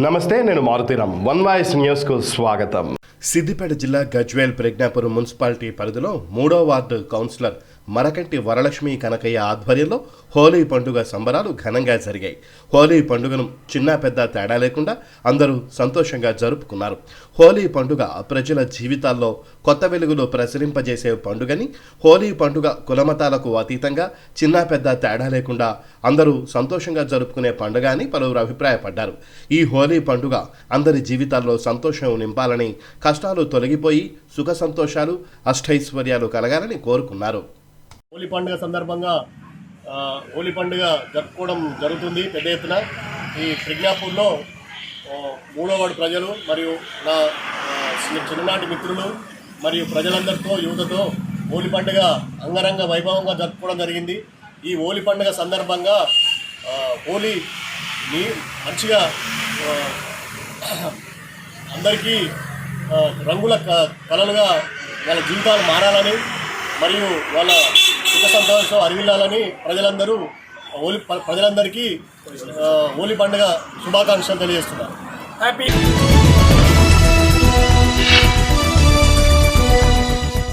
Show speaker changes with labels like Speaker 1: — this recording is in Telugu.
Speaker 1: నమస్తే నేను మారుతీరామ్ వన్ వాయిస్ న్యూస్కు స్వాగతం. సిద్దిపేట జిల్లా గజ్వేల్ ప్రజ్ఞాపురం మున్సిపాలిటీ పరిధిలో మూడో వార్డు కౌన్సిలర్ మరకంటి వరలక్ష్మి కనకయ్య ఆధ్వర్యంలో హోలీ పండుగ సంబరాలు ఘనంగా జరిగాయి. హోలీ పండుగను చిన్న పెద్ద తేడా లేకుండా అందరూ సంతోషంగా జరుపుకున్నారు. హోలీ పండుగ ప్రజల జీవితాల్లో కొత్త వెలుగులు ప్రసరింపజేసే పండుగని హోలీ పండుగ కులమతాలకు అతీతంగా చిన్న పెద్ద తేడా లేకుండా అందరూ సంతోషంగా జరుపుకునే పండుగ అని పలువురు అభిప్రాయపడ్డారు. ఈ హోలీ పండుగ అందరి జీవితాల్లో సంతోషం నింపాలని కష్టాలు తొలగిపోయి సుఖ సంతోషాలు అష్టైశ్వర్యాలు కలగాలని కోరుకున్నారు.
Speaker 2: హోలీ పండుగ సందర్భంగా హోలీ పండుగ జరుపుకోవడం జరుగుతుంది పెద్ద ఎత్తున. ఈ ప్రజ్ఞాపూర్లో మూడోవాడు ప్రజలు మరియు నా చిన్ననాటి మిత్రులు మరియు ప్రజలందరితో యువతతో హోలీ పండుగ అంగరంగ వైభవంగా జరుపుకోవడం జరిగింది. ఈ హోలీ పండుగ సందర్భంగా హోలీ మంచిగా అందరికీ రంగుల క- కళలుగా వాళ్ళ జీవితాలు మారాలని మరియు వాళ్ళ సుఖ సంతోషం అరివిల్లాలని ప్రజలందరూ హోలీ ప్రజలందరికీ హోలీ పండుగ శుభాకాంక్షలు తెలియజేస్తున్నారు.
Speaker 3: హ్యాపీ